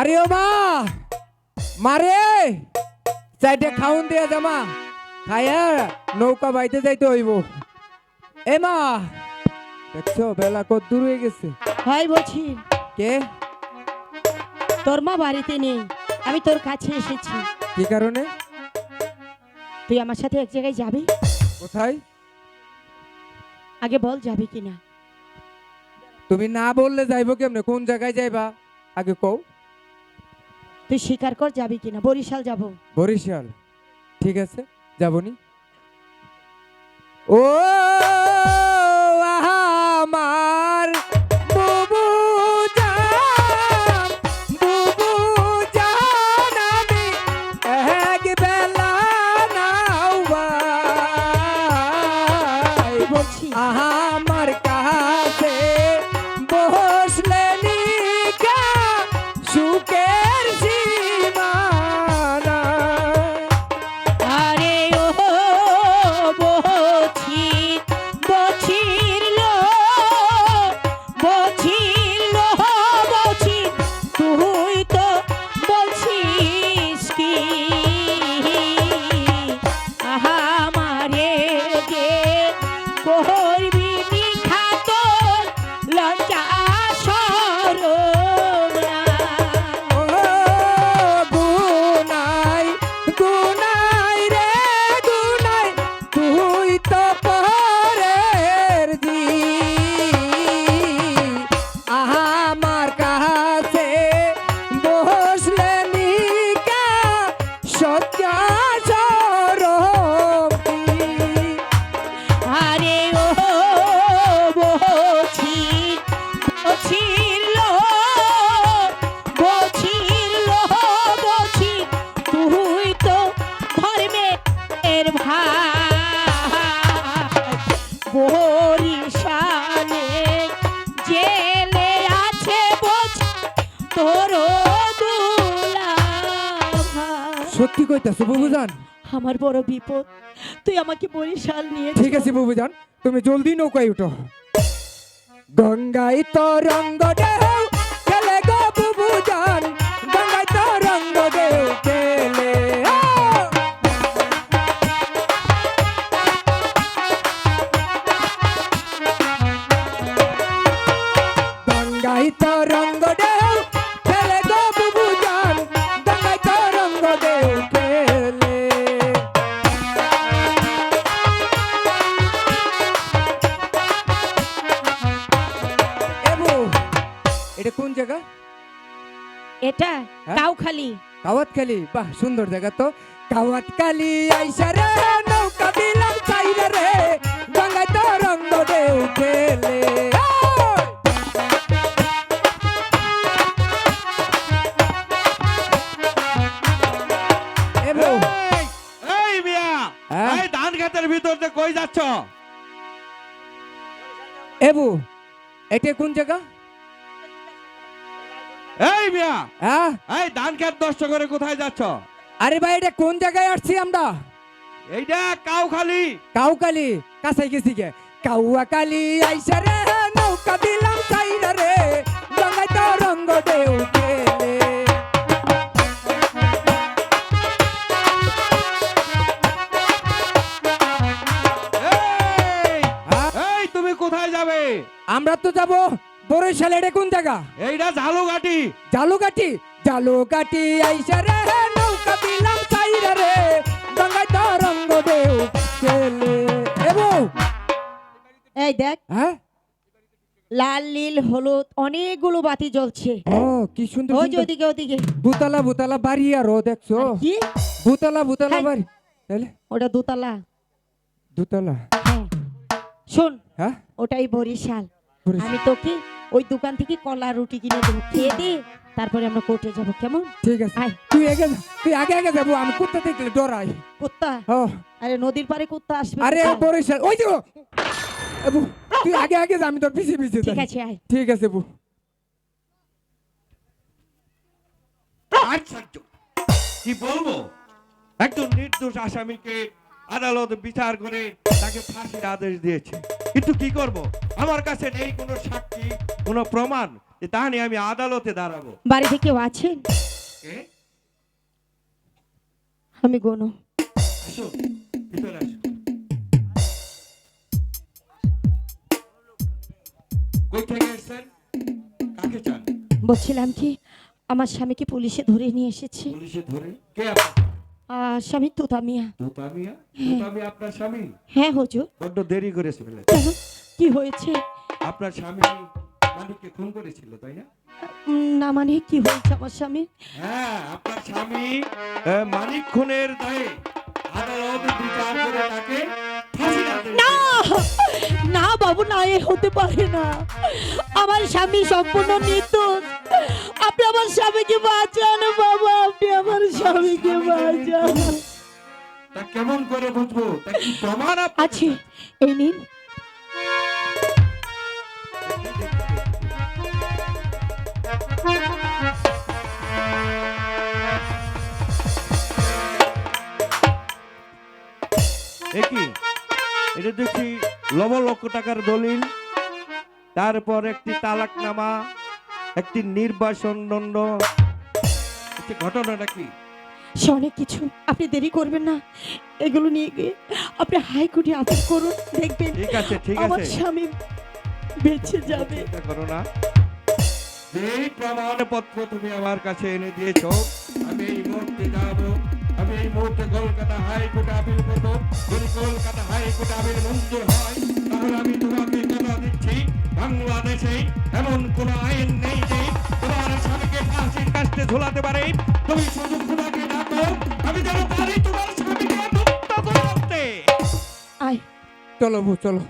আরে ও মা মারে চাইটে খাউন দিয়া জামা খায়া নৌকা বাইতে যাইতে হইব। এ মা দেখছ বেলা কত দূর হয়ে গেছে। হয় বলছি কে? তোর মা বাড়িতে নেই আমি তোর কাছে এসেছি। কি কারণে? তুই আমার সাথে এক জায়গায় যাবি? কোথায়? আগে বল যাবি কিনা। তুমি না বললে যাইবো কেমনে? কোন জায়গায় যাইবা? আগে কও। তুই স্বীকার কর যাবি কিনা? বরিশাল যাব। বরিশাল? ঠিক আছে যাবনি ও! আমার বড় বিপদ। তুই আমাকে বরিশাল নিয়ে ঠিক আছে বুবুজান তুমি জলদি নৌকায় উঠো। গঙ্গায় তরঙ্গ রঙ্গ এটা কোন জায়গা? এটা হ্যাঁ? কাউখালি। কাওয়াতখালি? বাহ সুন্দর জায়গা তো। কাওয়াতখালি আইসা রে নৌকা দিলাম চাইরে রে গঙ্গায় তো রঙ্গ দেউ খেলে কই যাচ্ছ? এবু এটা কোন জায়গা? এই মিয়া। হ্যাঁ? এই ধান খেত নষ্ট করে কোথায় যাচ্ছ? আরে ভাই এটা কোন জায়গায় আসছি আমরা? এইটা কাউ খালি কাউকালি কাছে গেছি গে। কাউয়া কালি আইসা রে নৌকা দিলাম চাইরা রে। গঙ্গায় তো রঙ্গ দেউ? এই তুমি কোথায় যাবে? আমরা তো যাব বরিশাল এটা কোন জায়গা? এইটা ঝালুঘাটি জালুকাটি জালুকাটি আইসা রে নৌকা দিলাম চাইরা রে গঙ্গায় তো রঙ্গ দেউ খেলে এবো এই দেখ হ্যাঁ? লাল নীল হলুদ অনেকগুলো বাতি জ্বলছে। ও কি সুন্দর ওই যে ওদিকে ওদিকে। ভূতালা ভূতালা বাড়ি আরও দেখছ? কি? ভূতালা ভূতালা হ্যাঁ। বাড়ি। তাহলে? ওটা দোতলা। দুতলা। হ্যাঁ। শোন হ্যাঁ? ওটাই বরিশাল। বরিশাল। আমি তোকে ওই দোকান থেকে কলা রুটি কিনে দেবো। খেয়ে দে তারপরে আমরা কোর্টে যাব। কেমন? ঠিক আছে। আয়। তুই আগে তুই আগে আগে যাব আমি কুত্তা দেখলে ডরাই কুত্তা? ও। আরে নদীর পারে কুত্তা আসবে আরে? বরিশাল। ওই যে। তুই আগে আগে যা আমি তোর পিছিয়ে পিছিয়ে ঠিক আছে আয়। ঠিক আছে বু আশ্চর্য কি বলব? একজন নির্দোষ আসামিকে আদালত বিচার করে তাকে ফাঁসির আদেশ দিয়েছে। কিন্তু কি করব? আমার কাছে নেই কোনো সাক্ষী কোনো প্রমাণ। যে তা নিয়ে আমি আদালতে দাঁড়াবো। বাড়িতে কেউ আছেন? আমি গনু। আসো ভিতরে আসো। কই থেকে এসেছেন? কাকে চান? বলছিলাম কি আমার স্বামীকে পুলিশে ধরে নিয়ে এসেছে। পুলিশে ধরে? কে আপনার স্বামী তুতামিয়া। তোতামিয়া? তোতামিয়া আপনার স্বামী? হ্যাঁ হুজুর। বড্ড দেরি করে ফেলে কি হয়েছে? আপনার স্বামী মালিককে খুন করেছিল তাই না? না মানে কি হয়েছে আমার স্বামী হ্যাঁ আপনার স্বামী মানিক খুনের দায়ে আদালত বিচার করে তাকে না না বাবু না এ হতে পারে না। আমার স্বামী সম্পূর্ণ নির্দোষ আপনি আমার স্বামীকে বাঁচান বাবা আপনি আমার স্বামীকে বাঁচান। তা কেমন করে বুঝব? তা কি প্রমাণ আছে এই নিন। একই এটা দেখছি লব লক্ষ টাকার দলিল। তারপর একটি তালাকনামা একটি নির্বাসন দণ্ড। ঘটনাটা কি? সে অনেক কিছু। আপনি দেরি করবেন না। এগুলো নিয়ে গিয়ে আপনি হাইকোর্টে আপিল করুন দেখবেন ঠিক আছে ঠিক আছে। আমার স্বামী বেঁচে যাবে। চিন্তা করো না। যেই প্রমাণপত্র তুমি আমার কাছে এনে দিয়েছ। আমি এই মুহূর্তে যাব। এই মুহূর্তে কলকাতা হাইকোর্টে আপিল করব। যদি কলকাতা হাইকোর্টে আপিল মঞ্জুর হয় তাহলে আমি তোমাকে কথা দিচ্ছি। বাংলাদেশে এমন কোন আইন নেই যে তোমার স্বামীকে ফাঁসির কাস্টে ঝোলাতে পারে। তুমি শুধু তোমাকে ডাকো আমি যেন পারি তোমার স্বামীকে মুক্ত করতে। আয়। চলো চলো।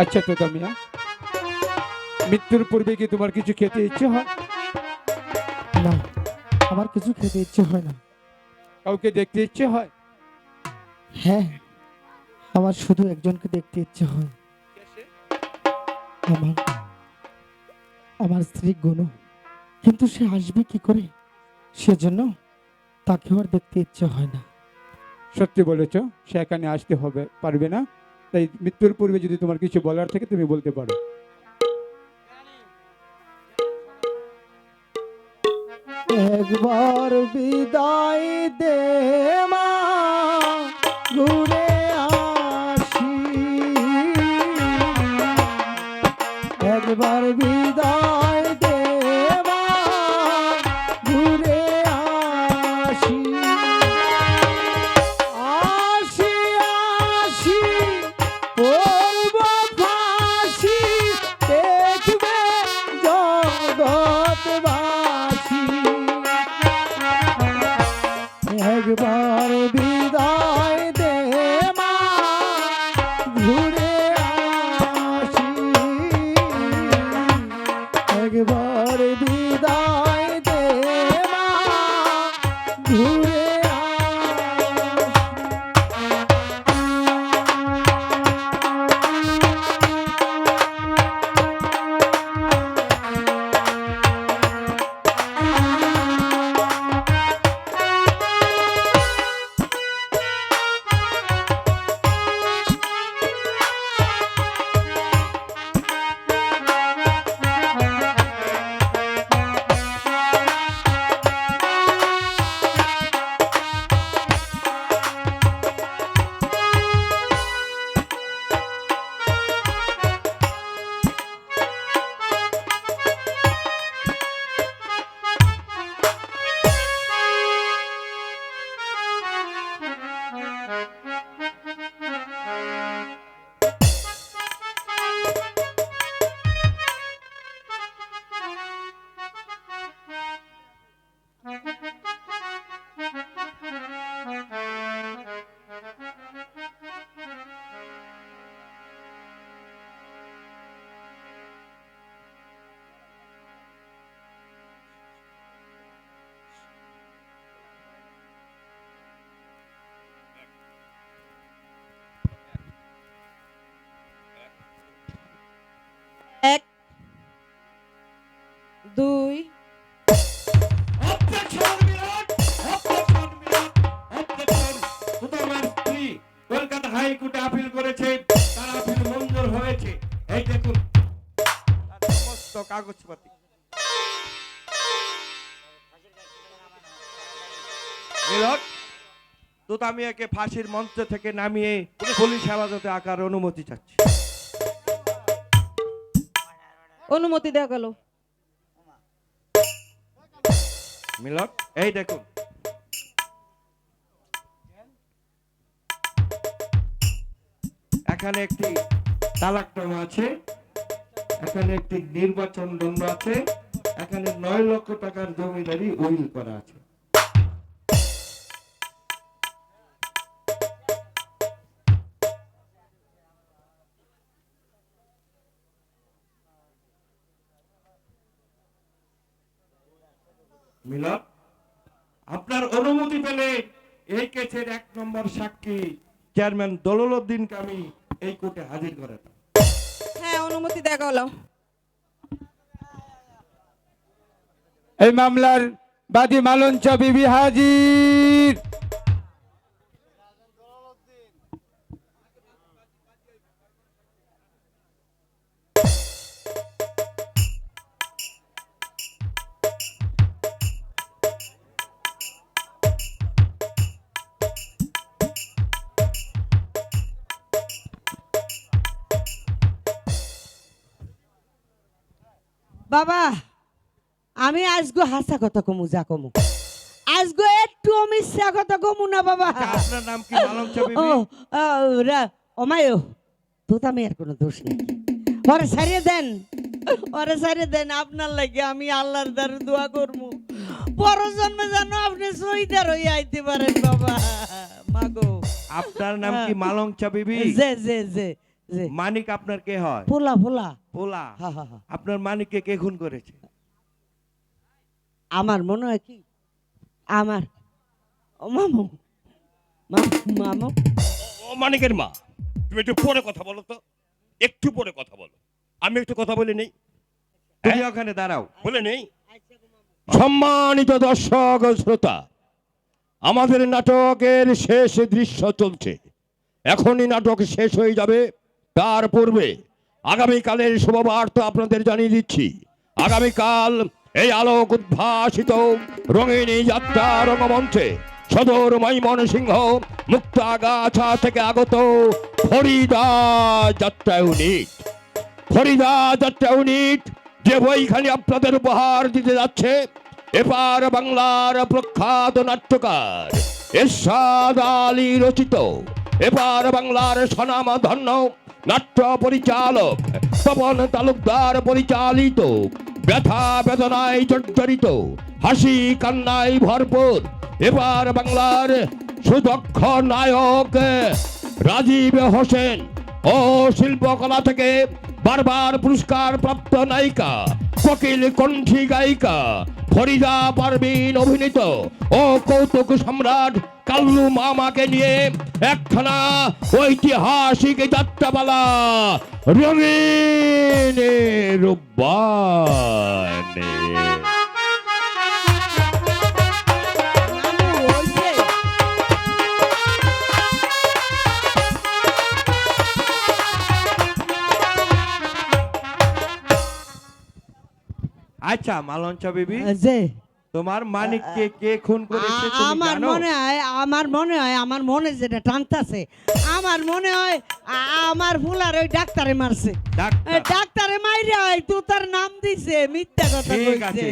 আচ্ছা তো মিয়া মৃত্যুর পূর্বে কি তোমার কিছু খেতে ইচ্ছে হয়? না আমার কিছু খেতে ইচ্ছে হয় না। কাউকে দেখতে ইচ্ছে হয়? হ্যাঁ আমার শুধু একজনকে দেখতে ইচ্ছে হয়। আমার আমার স্ত্রী গুনু। কিন্তু সে আসবে কি করে? সেজন্য তাকেও আর দেখতে ইচ্ছে হয় না। সত্যি বলেছ সে এখানে আসতে হবে পারবে না? তাই মৃত্যুর পূর্বে যদি তোমার কিছু বলার থাকে, তুমি বলতে পারো। একবার বিদায় দে মা, ঘুরে হাইকোর্টে আপিল করেছে তার আপিল মঞ্জুর হয়েছে। এই দেখুন সমস্ত কাগজপাতি। তোতামিয়াকে ফাঁসির মঞ্চ থেকে নামিয়ে পুলিশ হেফাজতে আকার অনুমতি চাচ্ছে। অনুমতি দেওয়া গেল। মিলন এই দেখুন এখানে একটি তালাকটম আছে। এখানে একটি নির্বাচন দণ্ড আছে। এখানে নয় লক্ষ টাকার জমিদারি উইল করা আছে। মিলন, আপনার অনুমতি পেলে এই কেসের এক নম্বর সাক্ষী, চেয়ারম্যান দলল উদ্দিনকে আমি এই কোর্টে হাজির করাতাম হ্যাঁ অনুমতি দেখা হলো এই মামলার বাদী মালঞ্চ বিবি হাজির। আজগো হাসা কথা কমু যা কমু। আজগো একটু মিথ্যা কথা কমু না বাবা। আচ্ছা, আপনার নাম কি মালং ও বিবি? ও, রা ওমায়ো তো আমি আর কোনো দোষ নেই। ওরে সারিয়ে দেন ওরে সারিয়ে দেন আপনার লাগে আমি আল্লাহর দ্বারে দোয়া করব পর জন্মে জানো আপনি সহিদার হয়ে আইতে পারেন বাবা। মাগো আপনার নাম কি মালং বিবি? যে যে যে যে। মানিক আপনার কে হয়? পোলা হা হা হা। আপনার মানিককে কে খুন করেছে? আমার মনে হয় কি? আমার। ও মামু। মা- মামু। ও মানিকের মা তুমি একটু পরে কথা বলো তো। একটু পরে কথা বলো। আমি একটু কথা বলে নেই। তুমি ওখানে দাঁড়াও। বলে নেই। সম্মানিত দর্শক শ্রোতা আমাদের নাটকের শেষ দৃশ্য চলছে। এখনই নাটক শেষ হয়ে যাবে। তার পূর্বে আগামীকালের শুভবার্তা আপনাদের জানিয়ে দিচ্ছি। আগামীকাল এই আলোক উদ্ভাসিত রঙিনী যাত্রা রঙ্গমঞ্চে সদর মৈমন সিংহ মুক্তাগাছা থেকে আগত ফরিদা যাত্রা ইউনিট। ফরিদা যাত্রা ইউনিট যে বইখানি আপনাদের উপহার দিতে যাচ্ছে, এপার বাংলার প্রখ্যাত নাট্যকার এরশাদ আলী রচিত। এপার বাংলার স্বনামধন্য নাট্য পরিচালক তপন তালুকদার পরিচালিত ব্যথা বেদনায় জর্জরিত, হাসি কান্নায় ভরপুর। এবার বাংলার সুদক্ষ নায়ক রাজীব হোসেন ও শিল্পকলা থেকে বারবার পুরস্কার প্রাপ্ত নায়িকা, কোকিল কণ্ঠী গায়িকা, ফরিদা পারবিন অভিনীত ও কৌতুক সম্রাট কাল্লু মামাকে নিয়ে একখানা ঐতিহাসিক যাত্রাপালা রঙিন রূপবানে আচ্ছা মালঞ্চ বিবি যে তোমার মানিককে কে খুন করেছে আমার মনে হয় আমার মনে হয় আমার মনে যেটা টানতাছে আমার মনে হয় আমার ফুলার ওই ডাক্তারে মারছে ডাক্তারে মাইরে হয় তুই তার নাম দিছে মিথ্যা কথা ঠিক কইছে আছে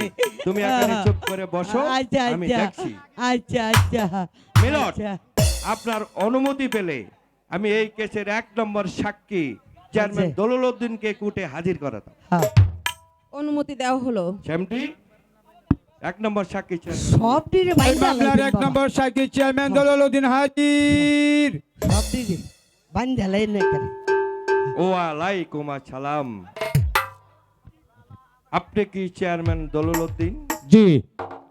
তুমি এখানে চুপ করে বসো আচ্ছা আমি আচ্ছা দেখছি আচ্ছা আচ্ছা মিলন। আচ্ছা। আপনার অনুমতি পেলে আমি এই কেসের এক নম্বর সাক্ষী চেয়ারম্যান আচ্ছা। দলুল উদ্দিনকে কুটে হাজির করাতাম হ্যাঁ। অনুমতি দেওয়া হলো। সেমটি এক নম্বর সাক্ষী চেয়ারম্যান। সব দিনে এই বাইন্দা মামলার এক নম্বর সাক্ষী চেয়ারম্যান দলালুদ্দিন হাজির সব দিনে বাইন্দা লাইন ও আলাইকুম আসসালাম। আপনি কি চেয়ারম্যান দলুল উদ্দিন জি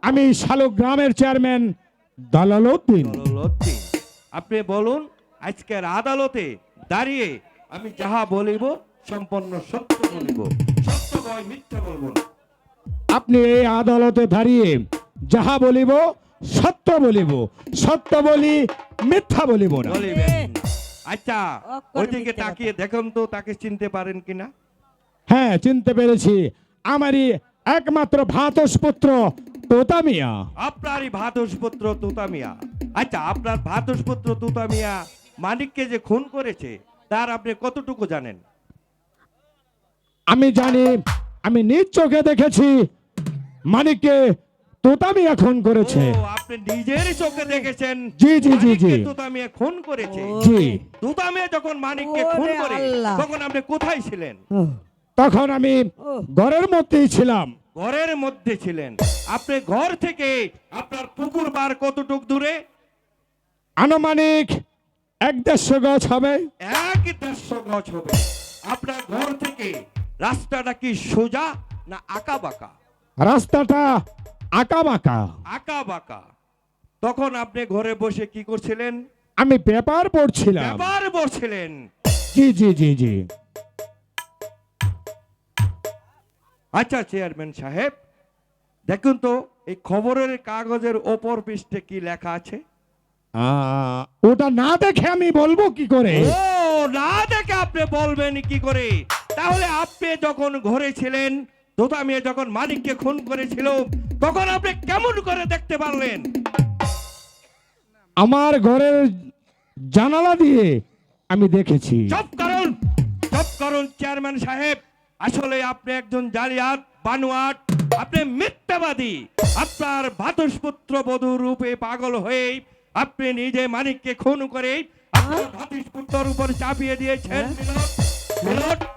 আমি শালুক গ্রামের চেয়ারম্যান দালালউদ্দিন। দলুল উদ্দিন আপনি বলুন আজকের আদালতে দাঁড়িয়ে আমি যাহা বলিব সম্পূর্ণ সত্য বলিব। আপনি এই আদালতে দাঁড়িয়ে যাহা বলিব সত্য বলিব। সত্য বলি মিথ্যা বলিব না। আচ্ছা অক্ষর ওইদিকে তাকিয়ে দেখুন তো তাকে চিনতে পারেন কিনা? হ্যাঁ চিনতে পেরেছি। আমারই একমাত্র ভাতস পুত্র তোতা মিয়া আপনারই ভাতস পুত্র তুতামিয়া। আচ্ছা আপনার ভাতস পুত্র তুতামিয়া মানিককে যে খুন করেছে তার আপনি কতটুকু জানেন? আমি জানি আমি নিজ চোখে দেখেছি। মানিককে তোতা মিয়া খুন করেছে আপনি নিজের চোখে দেখেছেন। জি, জি, জি, জি। তুতামিয়া খুন করেছে। জি। তুতামিয়া যখন মানিককে খুন করে তখন আপনি কোথায় ছিলেন? তখন আমি ঘরের মধ্যেই ছিলাম। ঘরের মধ্যে ছিলেন। আপনি ঘর থেকে আপনার পুকুর বার কতটুক দূরে? আনুমানিক এক দেড়শো গাছ হবে। এক দেড়শো গজ হবে। আপনার ঘর থেকে রাস্তাটা কি সোজা না আঁকা বাঁকা? রাস্তাটা আঁকা বাঁকা। আঁকা বাঁকা। তখন আপনি ঘরে বসে কি করছিলেন? আমি পেপার পড়ছিলাম। ব্যাপার বসছিলেন জি জি জি জি। আচ্ছা চেয়ারম্যান সাহেব দেখুন তো এই খবরের কাগজের ওপর পৃষ্ঠে কি লেখা আছে? ওটা না দেখে আমি বলব কি করে? ও না দেখে আপনি বলবেন কি করে? তাহলে আপনি যখন ঘরে ছিলেন তোতা মেয়ে যখন মালিককে খুন করেছিল তখন আপনি কেমন করে দেখতে পারলেন? আমার ঘরের জানালা দিয়ে আমি দেখেছি। চপ কারণ চপ করুন চেয়ারম্যান সাহেব। আসলে আপনি একজন জালিয়াত বানুয়াট আপনি মিথ্যাবাদী। আপনার ভাতুষপুত্র বধূ রূপে পাগল হয়ে আপনি নিজে মানিককে খুন করে আপনার ভাতুষপুত্রর উপর চাপিয়ে দিয়েছেন। মিলন, মিলন।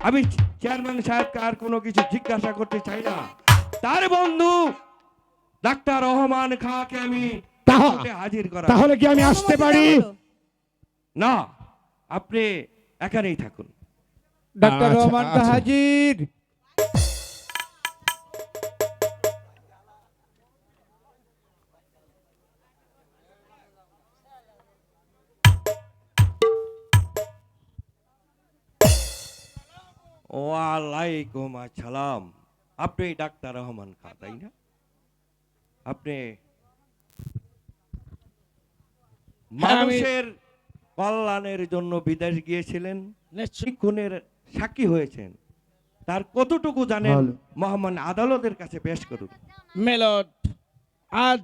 আমি চেয়ারম্যান সাহেবকে আর কোনো কিছু জিজ্ঞাসা করতে চাই না। তার বন্ধু ডাক্তার রহমান খাঁকে আমি হাজির করা তাহলে কি আমি আসতে পারি? না আপনি এখানেই থাকুন। ডাক্তার আচ্ছা, রহমান কা আচ্ছা। হাজির। ওয়ালাইকুম আসসালাম। আপনি ডাক্তার রহমান খা তাই না? আপনি মানুষের কল্যাণের জন্য বিদেশ গিয়েছিলেন খুনের সাক্ষী হয়েছেন। তার কতটুকু জানেন? মহামান আদালতের কাছে পেশ করুন। মেলট আজ